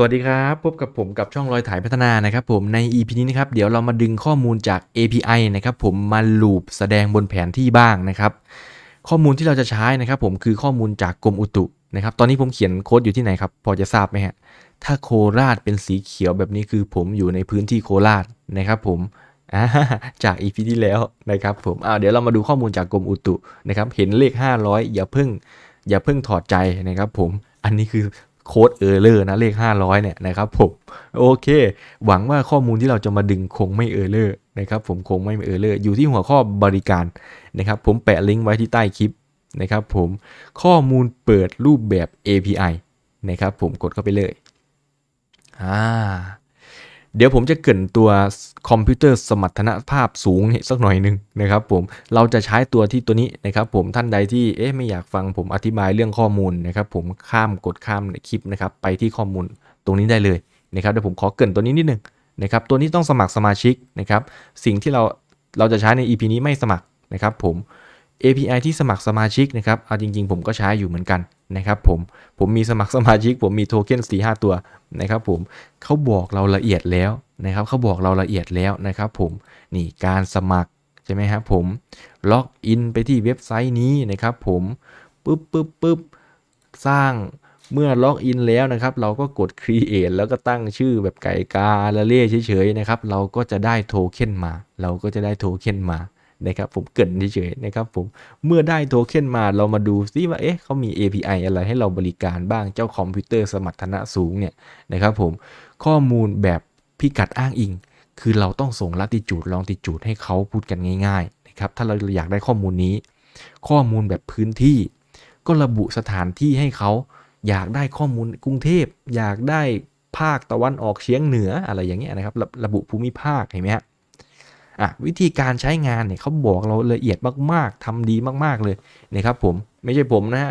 สวัสดีครับ พบกับผมกับช่องรอยถ่ายพัฒนานะครับผมใน EP นี้นะครับ เดี๋ยวเรามาดึงข้อมูลจาก API นะครับผมมาลูปแสดงบนแผนที่บ้างนะครับ ข้อมูลที่เราจะใช้นะครับผมคือข้อมูลจากกรมอุตุนะครับ ตอนนี้ผมเขียนโค้ดอยู่ที่ไหนครับ พอจะทราบไหมฮะ ถ้าโคราชเป็นสีเขียวแบบนี้คือผมอยู่ในพื้นที่โคราชนะครับผมอ่าจาก EP ที่แล้วนะครับผมอ่าเดี๋ยวเรามาดูข้อมูลจากกรมอุตุนะครับ เห็นเลข 500 อย่าเพิ่ง อย่าเพิ่งถอดใจนะครับผม อันนี้คือ โค้ดเออร์เลอร์นะเลข 500เนี่ยนะครับผมโอเค หวังว่าข้อมูลที่เราจะมาดึงคงไม่เออร์เลอร์นะครับผมคงไม่เออร์เลอร์อยู่ที่หัวข้อบริการนะครับผมแปะลิงก์ไว้ที่ใต้คลิปนะครับผมข้อมูลเปิดรูปแบบ API นะครับผมกดเข้าไปเลยอ่า เดี๋ยวผมจะเกินตัวคอมพิวเตอร์สมรรถนะภาพสูงนี่สักหน่อยหนึ่งนะครับผมเราจะใช้ตัวที่ตัวนี้นะครับผมท่านใดที่เอ๊ะไม่อยากฟังผมอธิบายเรื่องข้อมูลนะครับผมข้ามกดข้ามในคลิปนะครับไปที่ข้อมูลตรงนี้ได้เลยนะครับเดี๋ยวผมขอเกินตัวนี้นิดนึงนะครับตัวนี้ต้องสมัครสมาชิกนะครับสิ่งที่เราเราจะใช้ใน EP นี้ไม่สมัครนะครับผม API ที่สมัครสมาชิกนะครับเอาจริง ๆ ผมก็ใช้อยู่เหมือนกัน นะครับผมผมมีสมัครสมาชิก ผมมีโทเค็น4 5ตัวนะครับผมเขาบอกเราละเอียดแล้วนะครับเขาบอกเราละเอียดแล้วนะครับผมนี่การสมัครใช่ไหมครับผมล็อกอินไปที่เว็บไซต์นี้นะครับผมปึ๊บปึ๊บปึ๊บสร้างเมื่อล็อกอินแล้วนะครับ เราก็กด create แล้วก็ตั้งชื่อแบบไก่กาละเล่เฉยๆนะครับ เราก็จะได้โทเค็นมา เราก็จะได้โทเค็นมา นะครับผมเกินเฉยๆนะครับผมเมื่อได้โทเค็นมาเรามาดูซิว่าเอ๊ะเขามี API อะไรให้เราบริการบ้างเจ้าคอมพิวเตอร์สมรรถนะสูงเนี่ยนะครับผมข้อมูลแบบพิกัดอ้างอิง คือเราต้องส่งลัติจูดลองติจูดให้เขาพูดกันง่ายๆนะครับถ้าเราอยากได้ข้อมูลนี้ ข้อมูลแบบพื้นที่ ก็ระบุสถานที่ให้เขาอยากได้ข้อมูลกรุงเทพ อยากได้ภาคตะวันออกเฉียงเหนืออะไรอย่างเงี้ยนะครับระระบุภูมิภาคเห็นไหมฮะ อะวิธีการใช้งานเนี่ยเขาบอกเราละเอียดมากๆทำดีมากๆเลยนะครับผมไม่ใช่ผมนะฮะ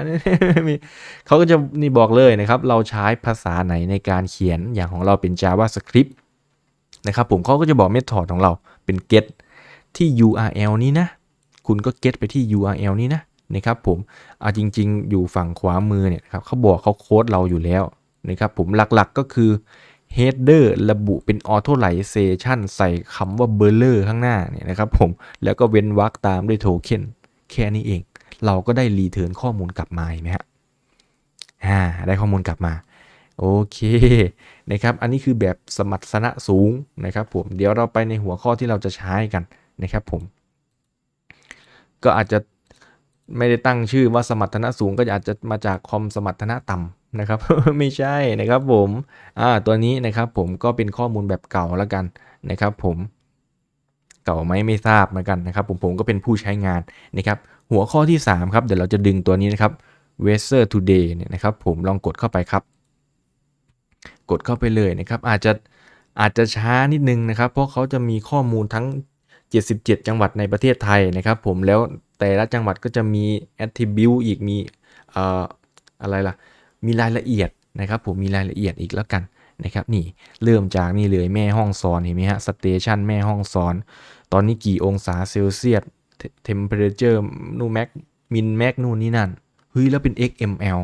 เขาก็จะนี่บอกเลยนะครับ เราใช้ภาษาไหนในการเขียนอย่างของเราเป็น JavaScript นะครับผมเขาก็จะบอกเมธอดของเราเป็น get ที่ URL นี้นะ คุณก็ get ไปที่ URL นี้นะนะครับผมเอาจริง ๆ อยู่ฝั่งขวามือเนี่ยครับเขาบอกเขาโค้ดเราอยู่แล้วนะครับผมหลักๆก็คือ header ระบุเป็น authorization ใส่คำว่า blur ข้างหน้าเนี่ยนะครับผม แล้วก็เว้นวรรคตามด้วยโทเค็นแค่นี้เอง เราก็ได้รีเทิร์นข้อมูลกลับมาไหมฮะอ่าได้ข้อมูลกลับมา โอเคนะครับ อันนี้คือแบบสมรรถนะสูงนะครับผม เดี๋ยวเราไปในหัวข้อที่เราจะใช้กันนะครับผม ก็อาจจะไม่ได้ตั้งชื่อว่าสมรรถนะสูง ก็อาจจะมาจากคอมสมรรถนะต่ำ นะครับไม่ใช่นะครับผมอ่าตัวนี้นะครับผมก็เป็นข้อมูลแบบเก่าแล้วกันนะครับ ผมเก่าไหมไม่ทราบเหมือนกันนะครับ ผมผมก็เป็นผู้ใช้งานนะครับหัวข้อที่ 3 ครับ เดี๋ยวเราจะดึงตัวนี้นะครับ weather today เนี่ยนะครับ ผมลองกดเข้าไปครับ กดเข้าไปเลยนะครับ อาจจะอาจจะช้านิดนึงนะครับ เพราะเขาจะมีข้อมูลทั้ง 77 จังหวัดในประเทศไทยนะครับ ผมแล้วแต่ละจังหวัดก็จะมี attribute อีกมีอออะไรล่ะ มีรายละเอียดนะครับผมมีรายละเอียดอีกแล้วกันนะครับนี่เริ่มจากนี่เลยแม่ห้องสอนเห็นไหมฮะสเตชันแม่ห้องสอน ตอนนี้กี่องศาเซลเซียสเทมเพอเรเจอร์นู่นแม็กมินแม็กนู่นนี่นั่นเฮ้ยแล้วเป็น XML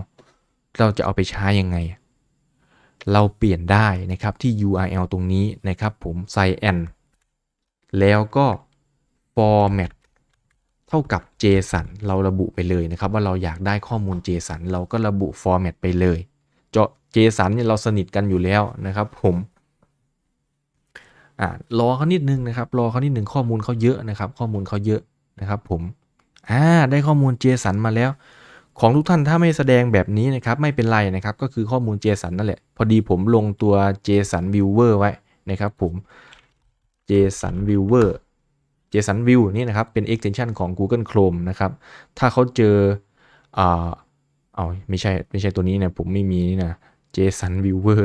เราจะเอาไปใช้ยังไง เราเปลี่ยนได้นะครับที่ URL ตรงนี้นะครับผมใส่ n แล้วก็ format ท่ากับ JSON เราระบุไปเลยนะครับ ว่าเราอยากได้ข้อมูล JSON เราก็ระบุ format ไปเลยเจาะ JSON เนี่ยเราสนิทกันอยู่แล้วนะครับ ผมอ่ารอเขานิดนึงนะครับ รอเขานิดนึงข้อมูลเขาเยอะนะครับ ข้อมูลเขาเยอะนะครับ ผมอ่าได้ข้อมูล JSON มาแล้ว ของทุกท่านถ้าไม่แสดงแบบนี้นะครับ ไม่เป็นไรนะครับ ก็คือข้อมูล JSON นั่นแหละ พอดีผมลงตัว JSON Viewer ไว้นะครับ ผม JSON Viewer JSON View นี่นะครับ เป็น extension ของ Google Chrome นะครับ ถ้าเขาเจออ่าเอาไม่ใช่ ไม่ใช่ตัวนี้นะ ผมไม่มีนี่นะ JSON Viewer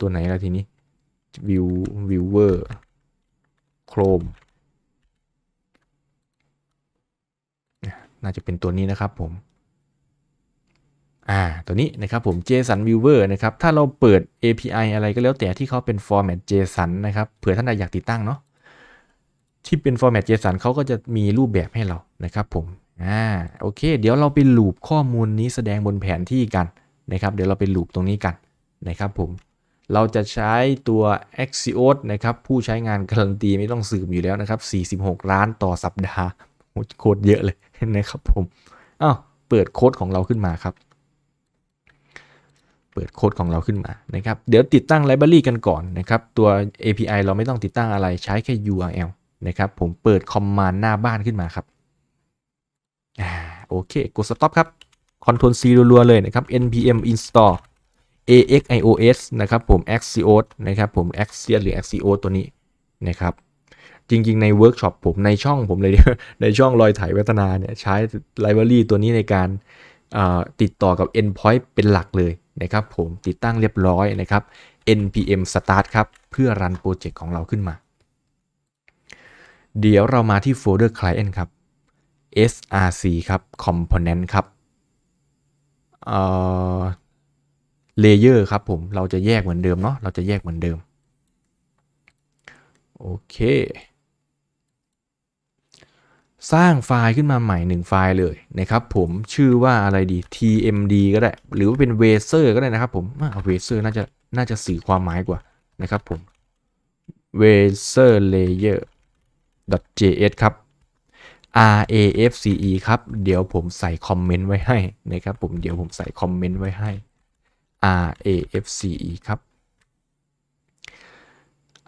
ตัวไหนล่ะทีนี้ View Viewer Chrome น่าจะเป็นตัวนี้นะครับผม อ่า ตัวนี้นะครับผม JSON Viewer นะครับ ถ้าเราเปิด API อะไรก็แล้วแต่ที่เขาเป็น format JSON นะครับ เผื่อท่านใดอยากติดตั้งเนาะ ที่เป็น format JSON เขาก็จะมีรูปแบบให้เรานะครับผมอ่าโอเค เดี๋ยวเราไปลูปข้อมูลนี้แสดงบนแผนที่กันนะครับเดี๋ยวเราไปลูปตรงนี้กันนะครับผมเราจะใช้ตัว Axios นะครับผู้ใช้งานการันตีไม่ต้องสืบอยู่แล้วนะครับ 46 ล้านต่อสัปดาห์โหโคตรเยอะเลยนะครับผมอ้าวเปิดโค้ดของเราขึ้นมาครับ เปิดโค้ดของเราขึ้นมานะครับ เดี๋ยวติดตั้งไลบรารีกันก่อนนะครับ ตัว API เราไม่ต้องติดตั้งอะไรใช้แค่ URL นะครับ ผมเปิดคอมมานด์หน้าบ้านขึ้นมาครับอ่าโอเค กด stop ครับ Ctrl C รัวๆเลยนะครับ npm install AXIOS นะครับผม Axios นะครับผม Axios หรือ Axios ตัวนี้นะครับ จริงๆ ในเวิร์กช็อปผมในช่องผมเลยในช่องรอยถ่ายพัฒนาเนี่ยใช้ไลบรารีตัวนี้ในการติดต่อกับ endpoint เป็นหลักเลยนะครับผมติดตั้งเรียบร้อยนะครับ npm start ครับ เพื่อรันโปรเจกต์ของเราขึ้นมา เดี๋ยวเรามาที่โฟลเดอร์ client ครับ src ครับ component ครับเอ่อ layer ครับผม เราจะแยกเหมือนเดิมเนาะ เราจะแยกเหมือนเดิม โอเค สร้างไฟล์ขึ้นมาใหม่1ไฟล์เลยนะครับผม ชื่อว่าอะไรดี tmd ก็ได้ หรือว่าเป็น v e s e r ก็ได้นะครับผมเอา v e s e r น่าจะ น่าจะสื่อความหมายกว่านะครับผม v e s e r layer js ครับ RAFCE ครับ เดี๋ยวผมใส่คอมเมนต์ไว้ให้นะครับผมเดี๋ยวผมใส่คอมเมนต์ไว้ให้ RAFCE ครับ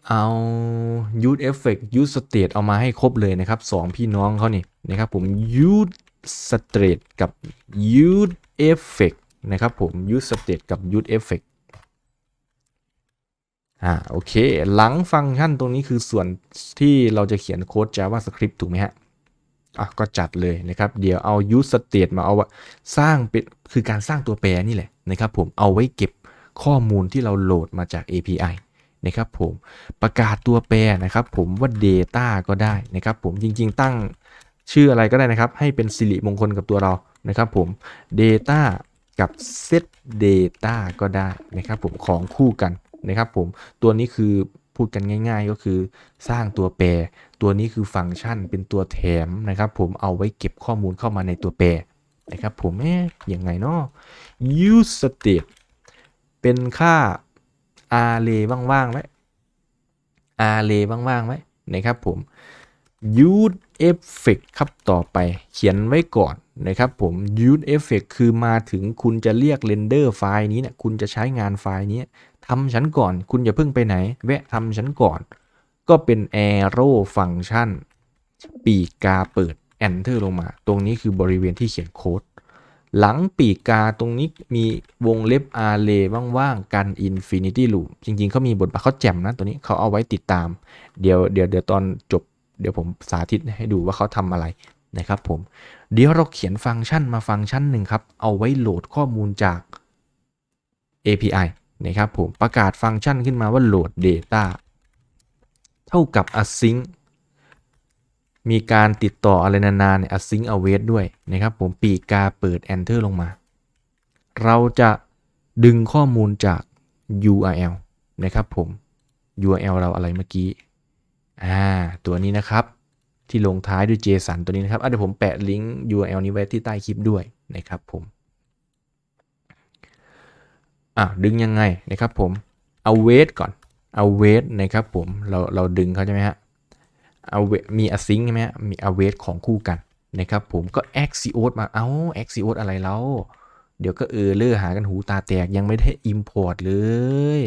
เอา Use Effect Use State เอามาให้ครบเลยนะครับสองพี่น้องเขานี่นะครับผม Use State กับ Use Effect นะครับผม Use State กับ Use Effect อ่าโอเค หลังฟังก์ชันตรงนี้คือส่วนที่เราจะเขียนโค้ด JavaScript ถูกไหมฮะอะก็จัดเลยนะครับ เดี๋ยวเอา use state มาเอาว่าสร้างเป็นคือการสร้างตัวแปรนี่แหละนะครับผมเอาไว้เก็บข้อมูลที่เราโหลดมาจาก API นะครับผมประกาศตัวแปรนะครับ ผมว่า data ก็ได้นะครับ ผมจริง ๆ ตั้งชื่ออะไรก็ได้นะครับ ให้เป็นสิริมงคลกับตัวเรานะครับ ผม data กับ set data ก็ได้นะครับ ผมของคู่กัน นะครับผมตัวนี้คือพูดกันง่าย ๆ ก็คือสร้างตัวแปร ตัวนี้คือฟังก์ชันเป็นตัวแถมนะครับ ผมเอาไว้เก็บข้อมูลเข้ามาในตัวแปรนะครับผมเอ๊ะยังไงเนาะ use state เป็นค่า array ว่างๆไว้ array ว่างๆไว้นะครับผม use effect ครับต่อไปเขียนไว้ก่อนนะครับผม use effect คือมาถึงคุณจะเรียก render ไฟล์นี้เนี่ยคุณจะใช้งานไฟล์นี้ ทำฉันก่อน คุณอย่าเพิ่งไปไหน แวะทำฉันก่อน ก็เป็น arrow function ปีกกาเปิด enter ลงมา ตรงนี้คือบริเวณที่เขียนโค้ด หลังปีกกาตรงนี้มีวงเล็บ array ว่างๆ กัน infinity loop จริงๆ เขามีบทบาทเขาแจ่มนะตัวนี้เขาเอาไว้ติดตาม เดี๋ยวเดี๋ยวเดี๋ยวตอนจบ เดี๋ยวผมสาธิตให้ดูว่าเขาทำอะไรนะครับผม เดี๋ยวเราเขียนฟังก์ชันมาฟังก์ชันหนึ่งครับ เอาไว้โหลดข้อมูลจาก API นะครับผมประกาศฟังก์ชันขึ้นมาว่าโหลด data เท่ากับ async มีการติดต่ออะไรนานๆเนี่ย async await ด้วยนะครับผมปีกาเปิด enter ลงมา เราจะดึงข้อมูลจาก URL นะครับผม URL เราอะไรเมื่อกี้ อ่า ตัวนี้นะครับ ที่ลงท้ายด้วย JSON ตัวนี้นะครับ เดี๋ยวผมแปะลิงก์ URL นี้ไว้ที่ใต้คลิปด้วยนะครับผม อะดึงยังไงนะครับผมเอา wait ก่อนเอา wait นะครับผมเราเราดึงเขาใช่ไหมฮะเอามี async ใช่ไหมฮะมี await ของคู่กันนะครับผมก็ axios มาเอ้า axios อะไรแล้ว เดี๋ยวก็เออเลอร์หากันหูตาแตกยังไม่ได้ import เลย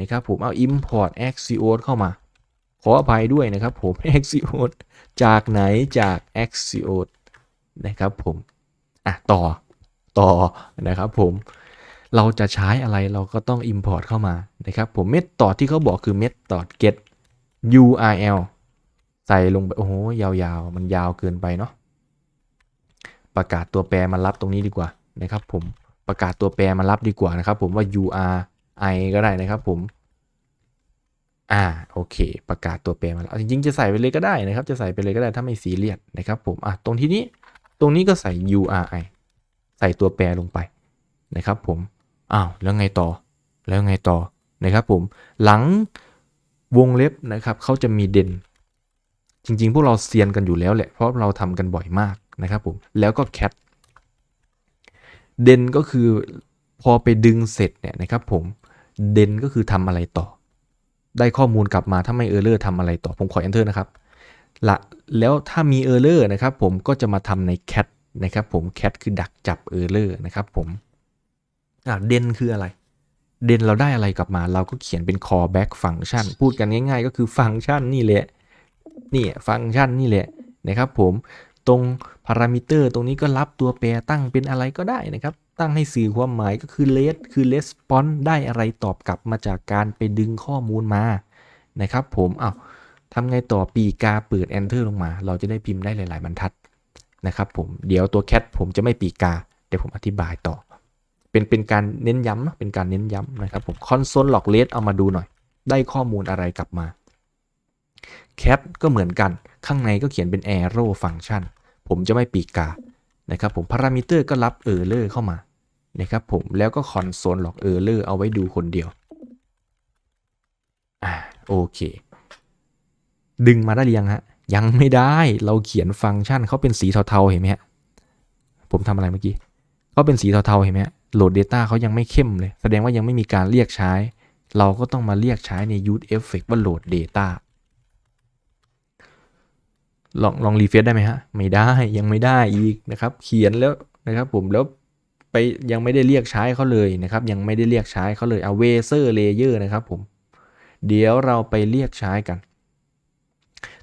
นะครับผมเอา import axios เข้ามา ขออภัยด้วยนะครับผม axios จากไหนจาก axios นะครับผมอะต่อต่อนะครับผม เราจะใช้อะไรเราก็ต้อง import เข้ามานะครับผม method ที่เขาบอกคือ method get url ใส่ลงไปโอ้โหยาวๆ มันยาวเกินไปเนาะประกาศตัวแปรมารับตรงนี้ดีกว่านะครับผมประกาศตัวแปรมารับดีกว่านะครับผมว่า uri ก็ได้นะครับผมอ่าโอเค ประกาศตัวแปรมาแล้วจริงๆจะใส่ไปเลยก็ได้นะครับ จะใส่ไปเลยก็ได้ถ้าไม่ซีเรียสนะครับผมอะตรงที่นี้ตรงนี้ก็ใส่ uri ใส่ตัวแปรลงไปนะครับผม อ้าวแล้วไงต่อ แล้วไงต่อนะครับผม หลังวงเล็บนะครับเขาจะมีเด่น จริงๆ พวกเราเซียนกันอยู่แล้วแหละ เพราะเราทำกันบ่อยมากนะครับผม แล้วก็ cat เด่นก็คือพอไปดึงเสร็จเนี่ยนะครับผม เดนก็คือทำอะไรต่อ ได้ข้อมูลกลับมาถ้าไม่เออร์เลอร์ทำอะไรต่อ ผมขอ enter นะครับละแล้วถ้ามีเออร์เลอร์นะครับผมก็จะมาทำใน cat นะครับผม cat คือดักจับเออร์เลอร์นะครับผม อ่าเดนคืออะไร เดนเราได้อะไรกลับมา เราก็เขียนเป็น callback function พูดกันง่าย ๆ ก็คือฟังก์ชันนี่แหละนี่ฟังก์ชันนี่แหละนะครับ ผมตรงพารามิเตอร์ตรงนี้ก็รับตัวแปรตั้งเป็นอะไรก็ได้นะครับ ตั้งให้สื่อความหมายก็คือ let คือ response ได้อะไรตอบกลับมาจากการไปดึงข้อมูลมานะครับ ผมอ้าวทำไงต่อปีกาเปิด enter ลงมา เราจะได้พิมพ์ได้หลาย ๆ บรรทัดนะครับ ผมเดี๋ยวตัว cat ผมจะไม่ปีกาเดี๋ยวผมอธิบายต่อ เป็นเป็นการเน้นย้ำเป็นการเน้นย้ำนะครับผม console log let เอามาดูหน่อย ได้ข้อมูลอะไรกลับมา cat ก็เหมือนกันข้างในก็เขียนเป็น arrow function ผมจะไม่ปีกานะครับผมพารามิเตอร์ก็รับ error เข้ามานะครับผมแล้วก็ console log error เอาไว้ดูคนเดียวอ่าโอเค ดึงมาได้หรือยังฮะยังไม่ได้เราเขียนฟังก์ชันเขาเป็นสีเทาๆเห็นไหมฮะผมทำอะไรเมื่อกี้เขาเป็นสีเทาๆเห็นไหมฮะ โหลด Data เขายังไม่เข้มเลย แสดงว่ายังไม่มีการเรียกใช้ เราก็ต้องมาเรียกใช้ใน use effect ว่า load data ลองลองรีเฟซได้ไหมฮะ ไม่ได้ยังไม่ได้อีกนะครับ เขียนแล้วนะครับผมแล้วไปยังไม่ได้เรียกใช้เขาเลยนะครับ ยังไม่ได้เรียกใช้เขาเลยเอาเวเซอร์เลเยอร์นะครับผมเดี๋ยวเราไปเรียกใช้กัน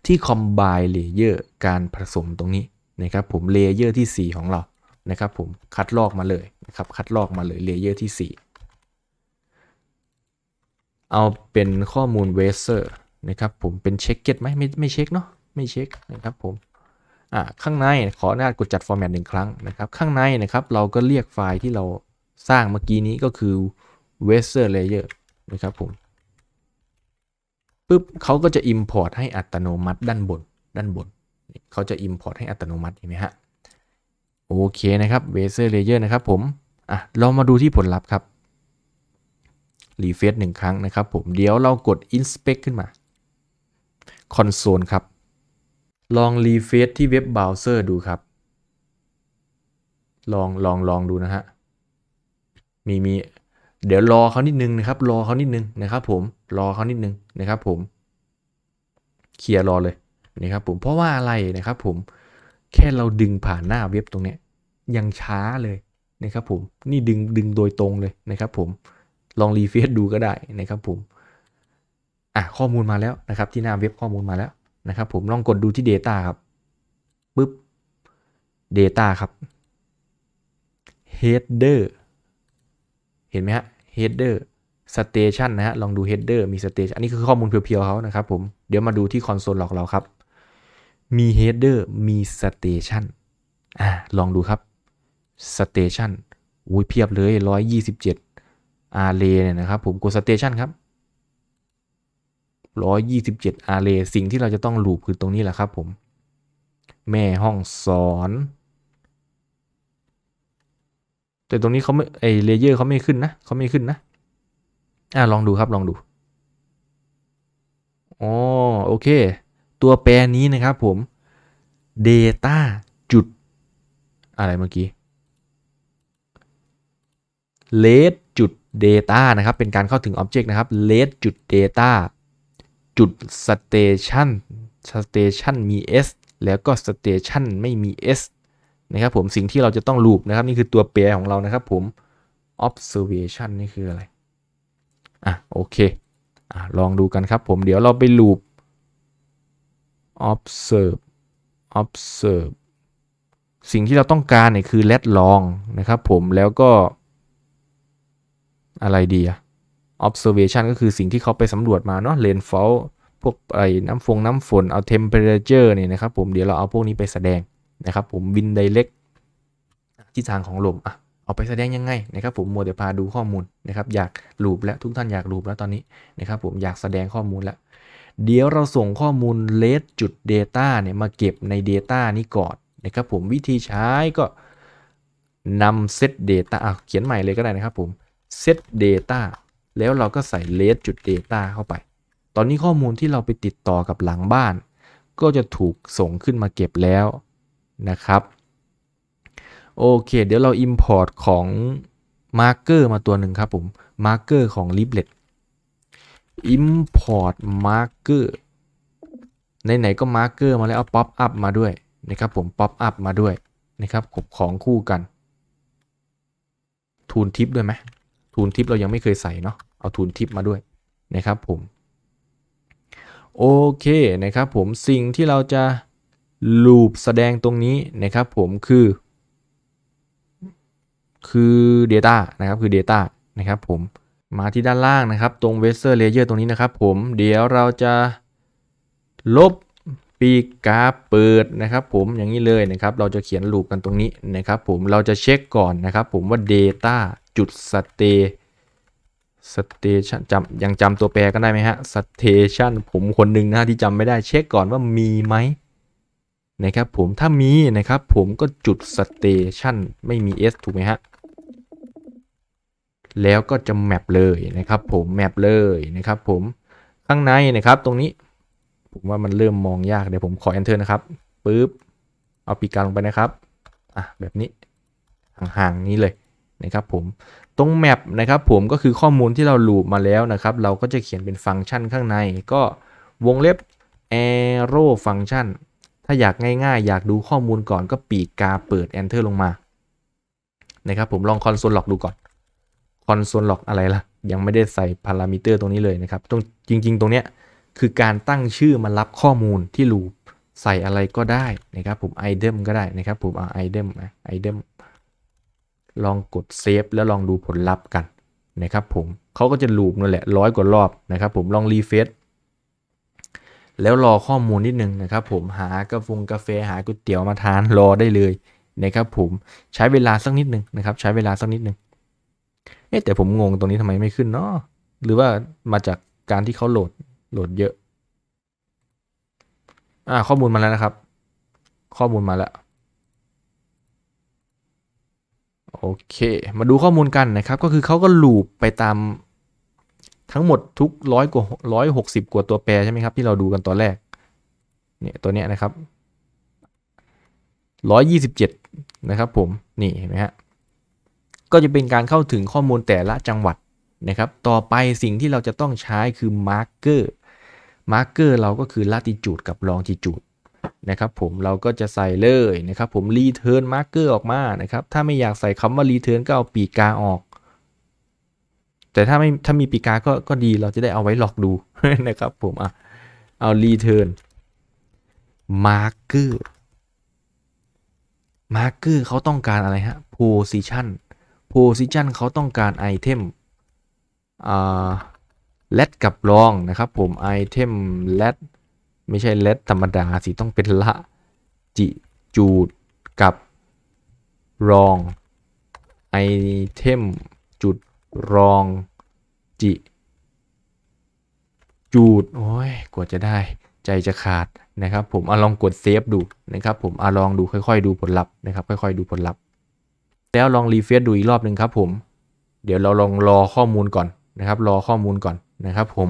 ที่ combine layer การผสมตรงนี้นะครับผมเลเยอร์ที่ 4 ของเรา นะครับผมคัดลอกมาเลยนะครับคัดลอกมาเลยเลเยอร์ที่ 4 เอาเป็นข้อมูลเวเซอร์นะครับผมเป็นเช็คเก็ตไหมไม่ไม่เช็คเนาะไม่เช็คนะครับผมอ่าข้างในขออนุญาตกดจัดฟอร์แมตหนึ่งครั้งนะครับข้างในนะครับเราก็เรียกไฟล์ที่เราสร้างเมื่อกี้นี้ก็คือ w e s e r layer นะครับผมปุ๊บเขาก็จะ import ให้อัตโนมัติด้านบนด้านบนเขาจะ import ให้อัตโนมัติเห็นไหมฮะ โอเคนะครับ w e s e r layer นะครับผมอะเรามาดูที่ผลลัพธ์ครับรีเฟซหนึ่งครั้งนะครับผมเดี๋ยวเรากด inspect ขึ้นมา console ครับ ลองรีเฟซที่เว็บเบราว์เซอร์ดูครับ ลองลองลองดูนะฮะมีมีเดี๋ยวรอเขานิดนึงนะครับ รอเขานิดนึงนะครับผมรอเขานิดนึงนะครับผมเคลียร์รอเลยนะครับผมเพราะว่าอะไรนะครับผม แค่เราดึงผ่านหน้าเว็บตรงนี้ยังช้าเลยนะครับผมนี่ดึงดึงโดยตรงเลยนะครับผมลองรีเฟซดูก็ได้นะครับผมอะข้อมูลมาแล้วนะครับ ที่หน้าเว็บข้อมูลมาแล้วนะครับ ผมลองกดดูที่ Data ครับปุ๊บ Data ครับ Header เห็นไหมฮะ Header Station นะฮะลองดู Header มี Station อันนี้คือข้อมูลเพียวๆเขานะครับผมเดี๋ยวมาดูที่ Console Log เราครับ มี Header มี Station อ่าลองดูครับ Station อุ้ยเพียบเลย127 Array เนี่ยนะครับผมกด Station ครับ127 array สิ่งที่เราจะต้องลูปคือตรงนี้แหละครับผม แม่ห้องสอน แต่ตรงนี้เขาไม่ไอเลเยอร์เขาไม่ขึ้นนะเขาไม่ขึ้นนะอ่าลองดูครับลองดูอ๋อโอเค ตัวแปรนี้นะครับผม data จุด อะไรเมื่อกี้ let จุด data นะครับ เป็นการเข้าถึง object นะครับ let จุด data จุด station station มี s แล้วก็ station ไม่มี s นะครับผมสิ่งที่เราจะต้องลูปนะครับ นี่คือตัวแปรของเรานะครับผม observation นี่คืออะไร อะ โอเค อะ ลองดูกันครับผมเดี๋ยวเราไปลูป observe observe สิ่งที่เราต้องการเนี่ยคือ let long นะครับผมแล้วก็ อะไรดีอะ observation ก็คือสิ่งที่เขาไปสำรวจมาเนาะ rainfall พวกไอ้น้ำฟงน้ำฝนเอา temperature เนี่ยนะครับผมเดี๋ยวเราเอาพวกนี้ไปแสดงนะครับผม wind direct ทิศทางของลมอะเอาไปแสดงยังไงนะครับผมมัวแต่พาดูข้อมูลนะครับอยากลูปแล้วทุกท่านอยากลูปแล้วตอนนี้นะครับผมอยากแสดงข้อมูลแล้ว เดี๋ยวเราส่งข้อมูล let จุด data เนี่ยมาเก็บใน data นี้ก่อนนะครับผมวิธีใช้ก็นำ set data อะเขียนใหม่เลยก็ได้นะครับผม set data แล้วเราก็ใส่ let จุด data เข้าไป ตอนนี้ข้อมูลที่เราไปติดต่อกับหลังบ้าน ก็จะถูกส่งขึ้นมาเก็บแล้วนะครับโอเค เดี๋ยวเรา import ของ marker มาตัวหนึ่งครับผม marker ของ leaflet import marker ไหนๆก็ marker มาแล้วเอา pop up มาด้วยนะครับผม pop up มาด้วยนะครับขบของคู่กันทูนทิปด้วยไหมทูนทิปเรายังไม่เคยใส่เนาะเอาทูนทิปมาด้วยนะครับผมโอเคนะครับผมสิ่งที่เราจะลูปแสดงตรงนี้นะครับผมคือ คือ Data นะครับคือ Data นะครับผม มาที่ด้านล่างนะครับ ตรง v e s e r Layer ตรงนี้นะครับ ผมเดี๋ยวเราจะลบปีกกาเปิดนะครับผมอย่างนี้เลยนะครับ เราจะเขียนลูปกันตรงนี้นะครับ ผมเราจะเช็คก่อนนะครับ ผมว่า Data จุด Stay Station จำยังจำตัวแปรกันได้ไหมฮะ Station ผมคนหนึ่งนะที่จำไม่ได้เช็คก่อนว่ามีไหมนะครับผมถ้ามีนะครับผมก็จุด Station ไม่มี S ถูกไหมฮะ แล้วก็จะแมปเลยนะครับผมแมปเลยนะครับผมข้างในนะครับตรงนี้ ผมว่ามันเริ่มมองยากเดี๋ยวผมขอ enter นะครับปึ๊บเอาปีกกาลงไปนะครับอะแบบนี้ห่างๆนี้เลยนะครับผมตรงแมปนะครับผมก็คือข้อมูลที่เราลูปมาแล้วนะครับ เราก็จะเขียนเป็นฟังก์ชันข้างใน ก็วงเล็บ arrow function ถ้าอยากง่ายๆ อยากดูข้อมูลก่อนก็ปีกกาเปิด enter ลงมานะครับผมลอง console log ดูก่อน console log อะไรล่ะ ยังไม่ได้ใส่พารามิเตอร์ตรงนี้เลยนะครับตรงจริง ๆ ตรงเนี้ยคือการตั้งชื่อมารับข้อมูลที่ลูปใส่อะไรก็ได้นะครับผม item ก็ได้นะครับผมเอา item นะ item ลองกดเซฟแล้วลองดูผลลัพธ์กันนะครับผมเขาก็จะลูปนั่นแหละร้อยกว่ารอบนะครับผมลองรีเฟซแล้วรอข้อมูลนิดนึงนะครับผมหากาแฟกาแฟหาก๋วยเตี๋ยวมาทานรอได้เลยนะครับผมใช้เวลาสักนิดนึงนะครับใช้เวลาสักนิดนึง เอ๊แต่ผมงงตรงนี้ทำไมไม่ขึ้นเนาะหรือว่ามาจากการที่เขาโหลดโหลดเยอะ อ่า ข้อมูลมาแล้วนะครับ ข้อมูลมาแล้ว โอเค มาดูข้อมูลกันนะครับ ก็คือเขาก็ลูปไปตามทั้งหมดทุกร้อยกว่าร้อยหกสิบกว่าตัวแปรใช่ไหมครับ ที่เราดูกันตอนแรก เนี่ยตัวเนี้ยนะครับร้อยยี่สิบเจ็ดนะครับผม นี่เห็นไหมฮะ ก็จะเป็นการเข้าถึงข้อมูลแต่ละจังหวัดนะครับ ต่อไปสิ่งที่เราจะต้องใช้คือ marker marker เกอร์เราก็คือ latitude กับ longitude นะครับผมเราก็จะใส่เลยนะครับผม return marker อร์ออกมานะครับ ถ้าไม่อยากใส่คำว่า return ก็เอาปีกาออก แต่ถ้าไม่ถ้ามีปีกาก็ก็ดีเราจะได้เอาไว้หลอกดูนะครับผมอะเอา return marker marker เขาต้องการอะไรฮะ position position เขาต้องการไอเทมอ่า let กับรองนะครับผม item let ไม่ใช่ let ธรรมดาสิต้องเป็นละจิจูดกับรอง item จุดรองจิจูดโอ้ยกว่าจะได้ใจจะขาดนะครับผมเอาลองกดเซฟดูนะครับผมเอาลองดูค่อยๆ ดูผลลัพธ์นะครับค่อยๆ ดูผลลัพธ์ แล้วลองรีเฟซดูอีกรอบหนึ่งครับผม เดี๋ยวเราลองรอข้อมูลก่อนนะครับ รอข้อมูลก่อนนะครับ ผม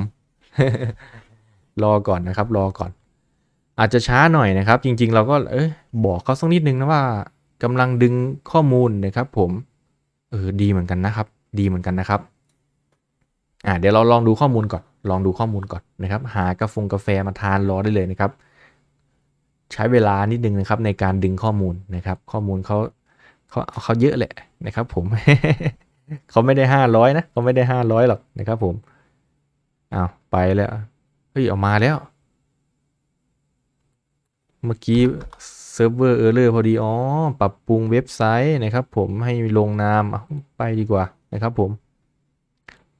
รอก่อนนะครับ รอก่อน อาจจะช้าหน่อยนะครับ จริง ๆ เราก็เอ้ยบอกเขาสักนิดนึงนะว่ากำลังดึงข้อมูลนะครับ ผม เออดีเหมือนกันนะครับ ดีเหมือนกันนะครับ อ่าเดี๋ยวเราลองดูข้อมูลก่อน ลองดูข้อมูลก่อนนะครับ หากาแฟกาแฟมาทานรอได้เลยนะครับ ใช้เวลานิดนึงนะครับ ในการดึงข้อมูลนะครับ ข้อมูลเขา เขาเขาเยอะแหละนะครับ ผมเขาไม่ได้ห้าร้อยนะเขาไม่ได้ห้าร้อยหรอกนะครับ ผมอ้าวไปแล้วเฮ้ยออกมาแล้ว เมื่อกี้เซิร์ฟเวอร์เออร์เลอร์พอดีอ๋อปรับปรุงเว็บไซต์นะครับ ผมให้ลงนามาไปดีกว่านะครับ ผม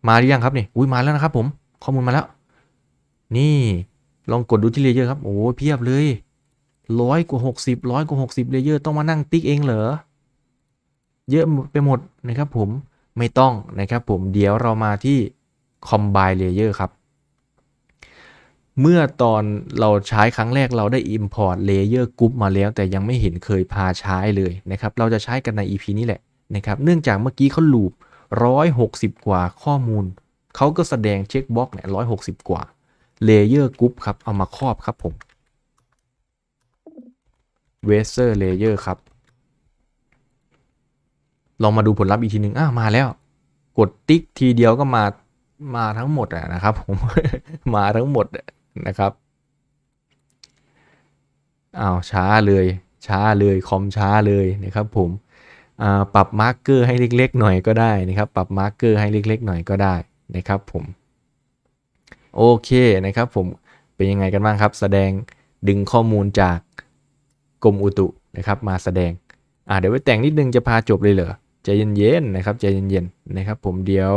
มาหรือยังครับนี่อุ้ยมาแล้วนะครับ ผม ข้อมูลมาแล้ว นี่ลองกดดูที่เลเยอร์ครับ โอ้เพียบเลยร้อยกว่าหกสิบร้อยกว่าหกสิบเลเยอร์ต้องมานั่งติ๊กเองเหรอ เยอะไปหมดนะครับผมไม่ต้องนะครับผมเดี๋ยวเรามาที่ Combine Layer ครับ เมื่อตอนเราใช้ครั้งแรกเราได้ Import Layer Group มาแล้ว แต่ยังไม่เห็นเคยพาใช้เลยนะครับ เราจะใช้กันใน EP นี้แหละนะครับ เนื่องจากเมื่อกี้เขาลูป160 กว่าข้อมูล เขาก็แสดงเช็คบ็อกเนี่ย160กว่า Layer Group ครับ เอามาครอบครับผม w e s e r Layer ครับ ลองมาดูผลลัพธ์อีกทีหนึ่งอ้าวมาแล้ว กดติ๊กทีเดียวก็มามาทั้งหมดอะนะครับผมมาทั้งหมดนะครับอ้าวช้าเลย ช้าเลยคอมช้าเลยนะครับผมอ่าปรับมาร์กเกอร์ให้เล็ก ๆ หน่อยก็ได้นะครับ ปรับมาร์กเกอร์ให้เล็ก ๆ หน่อยก็ได้นะครับผมโอเคนะครับผมเป็นยังไงกันบ้างครับ แสดงดึงข้อมูลจากกรมอุตุนะครับ มาแสดงอ่าเดี๋ยวไปแต่งนิดนึงจะพาจบเลยเหรอ ใจเย็นๆนะครับใจเย็นๆนะครับผมเดี๋ยว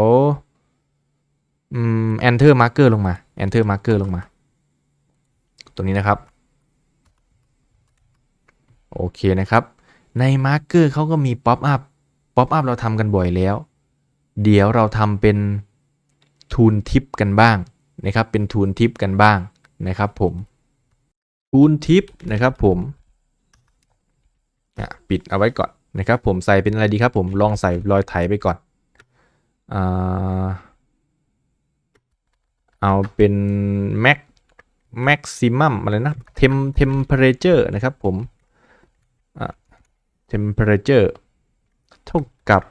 อืม enter marker ลงมา enter marker ลงมา ตรงนี้นะครับ โอเคนะครับ ใน marker เขาก็มี pop up pop up เราทำกันบ่อยแล้ว เดี๋ยวเราทำเป็นทูนทิปกันบ้างนะครับเป็นทูนทิปกันบ้างนะครับผมทูนทิปนะครับผมปิดเอาไว้ก่อน นะครับผมใส่เป็นอะไรดีครับผมลองใส่รอยไถไปก่อนอเอาเป็น max maximum อะไรนะ tem temperature นะครับผม temperature เท่ากับ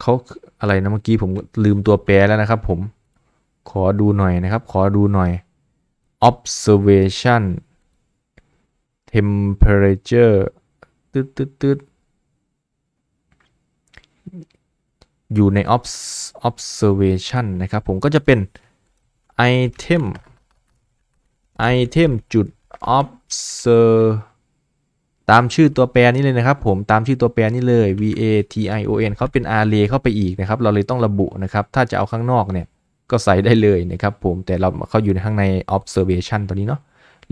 เขาอะไรนะเมื่อกี้ผมลืมตัวแปรแล้วนะครับผม ขอดูหน่อยนะครับ ขอดูหน่อย observation temperature ตึ๊ดตึ๊ดตึ๊ด อยู่ใน observation นะครับ ผมก็จะเป็น item item จุด observe ตามชื่อตัวแปรนี้เลยนะครับผมตามชื่อตัวแปรนี้เลย v a t i o n เขาเป็น array เข้าไปอีกนะครับ เราเลยต้องระบุนะครับ ถ้าจะเอาข้างนอกเนี่ยก็ใส่ได้เลยนะครับผมแต่เราเขาอยู่ในข้างใน observation ตัวนี้เนาะ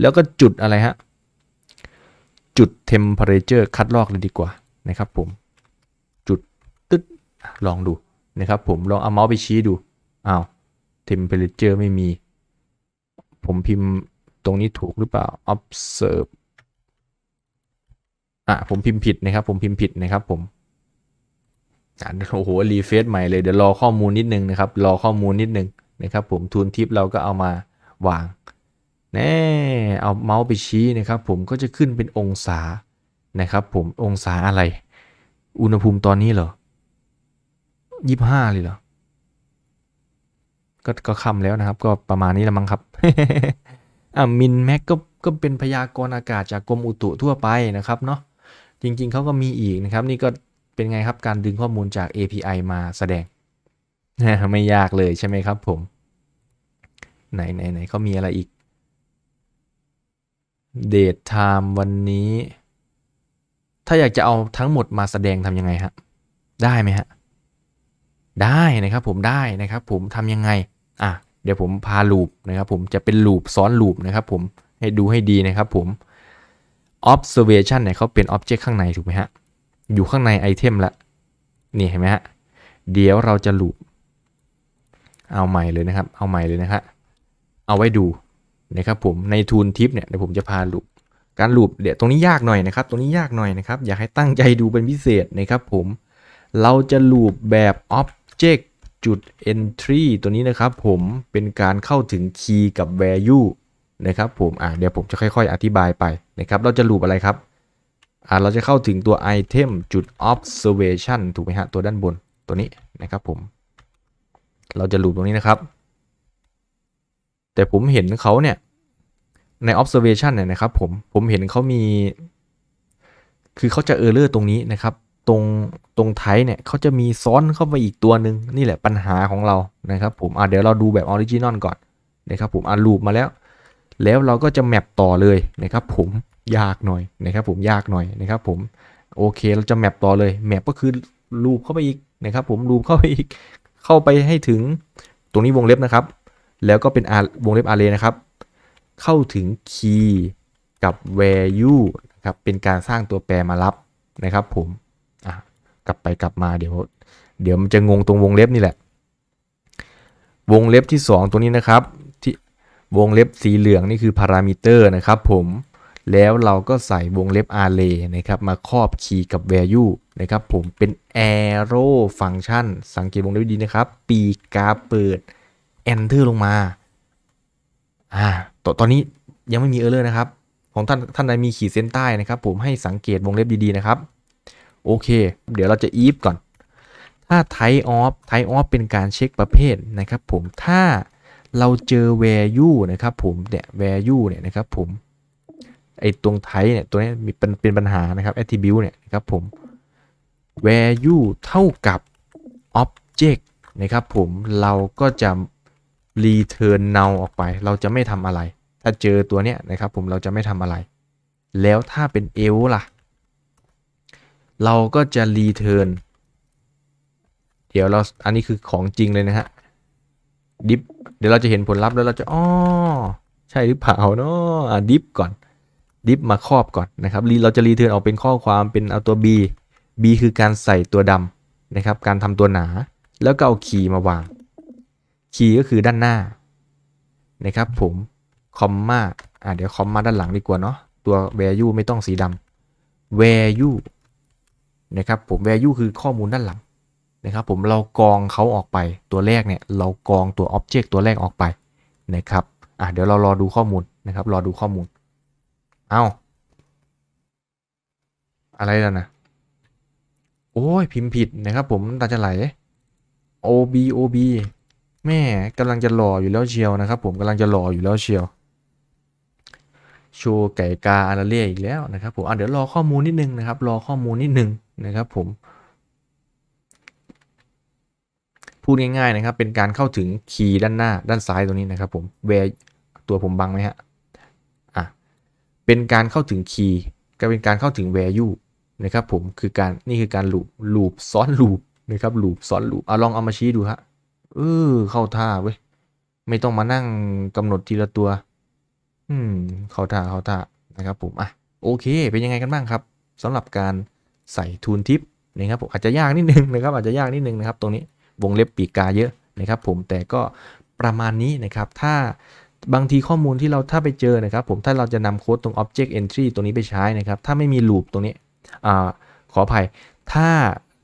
แล้วก็จุดอะไรฮะ จุด temperature คัดลอกเลยดีกว่านะครับผม ลองดูนะครับผมลองเอาเมาส์ไปชี้ดูอ้าว temperature ไม่มี ผมพิมพ์ตรงนี้ถูกหรือเปล่า observe อะผมพิมพ์ผิดนะครับ ผมพิมพ์ผิดนะครับผมอะโอ้โหรีเฟซใหม่เลยเดี๋ยวรอข้อมูลนิดนึงนะครับ รอข้อมูลนิดนึงนะครับ ผมทูนทิปเราก็เอามาวางแน่เอาเมาส์ไปชี้นะครับ ผมก็จะขึ้นเป็นองศานะครับ ผมองศาอะไร อุณหภูมิตอนนี้เหรอ ยี่ห้าเลยเหรอ ก็ก็คำแล้วนะครับ ก็ประมาณนี้ละมั้งครับ อะมินแม็กก็ก็เป็นพยากรณ์อากาศจากกรมอุตุทั่วไปนะครับเนาะ จริง ๆเขาก็มีอีกนะครับ นี่ก็เป็นไงครับการดึงข้อมูลจาก API มาแสดง ไม่ยากเลยใช่ไหมครับผม ไหนไหนไหนเขามีอะไรอีก Date Time วันนี้ ถ้าอยากจะเอาทั้งหมดมาแสดงทำยังไงฮะ ได้ไหมฮะ ได้นะครับผมได้นะครับผมทำยังไงอะเดี๋ยวผมพาลูปนะครับผมจะเป็นลูปซ้อนลูปนะครับผมให้ดูให้ดีนะครับผม observation เนี่ยเขาเป็น object ข้างในถูกไหมฮะอยู่ข้างในไอเทมละนี่เห็นไหมฮะเดี๋ยวเราจะลูปเอาใหม่เลยนะครับ เอาใหม่เลยนะฮะเอาไว้ดูนะครับผมในทูนทิปเนี่ยเดี๋ยวผมจะพาลูปการลูปเดี๋ยวตรงนี้ยากหน่อยนะครับ ตรงนี้ยากหน่อยนะครับ อยากให้ตั้งใจดูเป็นพิเศษนะครับผมเราจะลูปแบบ object จุด entry ตัวนี้นะครับผมเป็นการเข้าถึง key กับ value นะครับผมอะเดี๋ยวผมจะค่อยๆ อธิบายไปนะครับ เราจะลูปอะไรครับอ่าเราจะเข้าถึงตัว item จุด observation ถูกไหมฮะ ตัวด้านบนตัวนี้นะครับผม เราจะลูปตรงนี้นะครับ แต่ผมเห็นเขาเนี่ยใน observation เนี่ยนะครับผม ผมเห็นเขามี คือเขาจะ error ตรงนี้นะครับ ตรงตรงไทยเนี่ยเขาจะมีซ้อนเข้าไปอีกตัวหนึ่งนี่แหละปัญหาของเรานะครับผมอะเดี๋ยวเราดูแบบออริจินอลก่อนนะครับผมอะลูปมาแล้ว แล้วเราก็จะแมปต่อเลยนะครับผมยากหน่อยนะครับผมยากหน่อยนะครับผมโอเคเราจะแมปต่อเลยแมปก็คือลูปเข้าไปอีกนะครับผมลูปเข้าไปอีกเข้าไปให้ถึงตรงนี้วงเล็บนะครับ แล้วก็เป็น R วงเล็บ array นะครับ เข้าถึง key กับ value นะครับเป็นการสร้างตัวแปรมารับนะครับผม กลับไปกลับมาเดี๋ยว เดี๋ยวมันจะงงตรงวงเล็บนี่แหละ วงเล็บที่ 2 ตัวนี้นะครับที่วงเล็บสีเหลืองนี่คือพารามิเตอร์นะครับผมแล้วเราก็ใส่วงเล็บ array นะครับมาครอบ key กับ value นะครับผมเป็น arrow function สังเกตวงเล็บดีนะครับ ปีกาเปิด enter ลงมาอ่าตตอนนี้ยังไม่มี error นะครับ ของท่านท่านใดมีขีดเส้นใต้นะครับ ผมให้สังเกตวงเล็บดีๆนะครับ โอเค เดี๋ยวเราจะ if ก่อน ถ้า type of type of เป็นการเช็คประเภทนะครับผม ถ้าเราเจอ value นะครับผม เนี่ย value เนี่ยนะครับผม ไอตรง type เนี่ย ตัวนี้มีเป็นเป็นปัญหานะครับ attribute เนี่ยนะครับผม value เท่ากับ object นะครับผม เราก็จะ return null ออกไป เราจะไม่ทำอะไร ถ้าเจอตัวเนี้ยนะครับผม เราจะไม่ทำอะไร แล้วถ้าเป็น else ล่ะ เราก็จะ return เดี๋ยวเราอันนี้คือของจริงเลยนะฮะ diff เดี๋ยวเราจะเห็นผลลัพธ์แล้วเราจะอ๋อใช่หรือเปล่าเนาะอะ diff ก่อน diff มาครอบก่อนนะครับเราจะ return ออกเป็นข้อความเป็นเอาตัว b b คือการใส่ตัวดำนะครับ การทำตัวหนา แล้วก็เอาคีย์มาวาง คีย์ก็คือด้านหน้านะครับผมคอมมาอะเดี๋ยวคอมมาด้านหลังดีกว่าเนาะตัว value ไม่ต้องสีดำ value นะครับผม value คือข้อมูลด้านหลังนะครับผมเรากองเขาออกไปตัวแรกเนี่ยเรากองตัว object ตัวแรกออกไปนะครับอะเดี๋ยวเรารอดูข้อมูลนะครับรอดูข้อมูลเอาอะไรแล่ะนะโอ้ยพิมพ์ผิดนะครับผมตาจะไหล OB OB แม่กำลังจะหล่ออยู่แล้วเชียวนะครับ ผมกำลังจะหล่ออยู่แล้วเชียวโชว์ไก่กาอาราเล่อีกแล้วนะครับผมอะเดี๋ยวรอข้อมูลนิดนึงนะครับ รอข้อมูลนิดนึง นะครับผม พูดง่ายๆนะครับ เป็นการเข้าถึงคีย์ด้านหน้าด้านซ้ายตรงนี้นะครับผม where ตัวผมบังไหมฮะอะเป็นการเข้าถึงคีย์ก็เป็นการเข้าถึง value นะครับผมคือการนี่คือการลูปลูปซ้อนลูปนะครับลูปซ้อนลูปเอาลองเอามาชี้ดูฮะเออเข้าท่าเว้ยไม่ต้องมานั่งกำหนดทีละตัว อืม เข้าท่าเข้าท่านะครับผมอะโอเค เป็นยังไงกันบ้างครับสำหรับการ ใส่ทูนทิปนะครับผมอาจจะยากนิดนึงนะครับอาจจะยากนิดนึงนะครับตรงนี้วงเล็บปีกกาเยอะนะครับผมแต่ก็ประมาณนี้นะครับถ้าบางทีข้อมูลที่เราถ้าไปเจอนะครับผมถ้าเราจะนำโค้ดตรง object entry ตัวนี้ไปใช้นะครับถ้าไม่มีลูปตรงนี้อขออภัยถ้า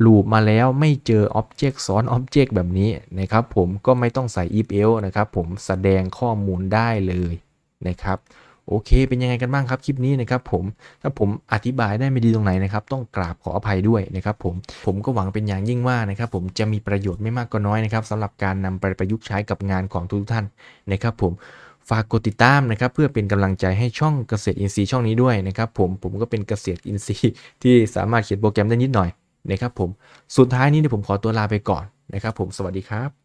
ลูปมาแล้วไม่เจอ object ซ้อน object แบบนี้นะครับผมก็ไม่ต้องใส่ if else นะครับผมแสดงข้อมูลได้เลยนะครับ โอเค เป็นยังไงกันบ้างครับคลิปนี้นะครับผมถ้าผมอธิบายได้ไม่ดีตรงไหนนะครับต้องกราบขออภัยด้วยนะครับผมผมก็หวังเป็นอย่างยิ่งว่านะครับผมจะมีประโยชน์ไม่มากก็น้อยนะครับสำหรับการนำไปประยุกต์ใช้กับงานของทุกท่านนะครับผมฝากกดติดตามนะครับเพื่อเป็นกำลังใจให้ช่องเกษตรอินทรีย์ช่องนี้ด้วยนะครับผมผมก็เป็นเกษตรอินทรีย์ที่สามารถเขียนโปรแกรมได้นิดหน่อยนะครับผมสุดท้ายนี้เดี๋ยผมขอตัวลาไปก่อนนะครับผมสวัสดีครับ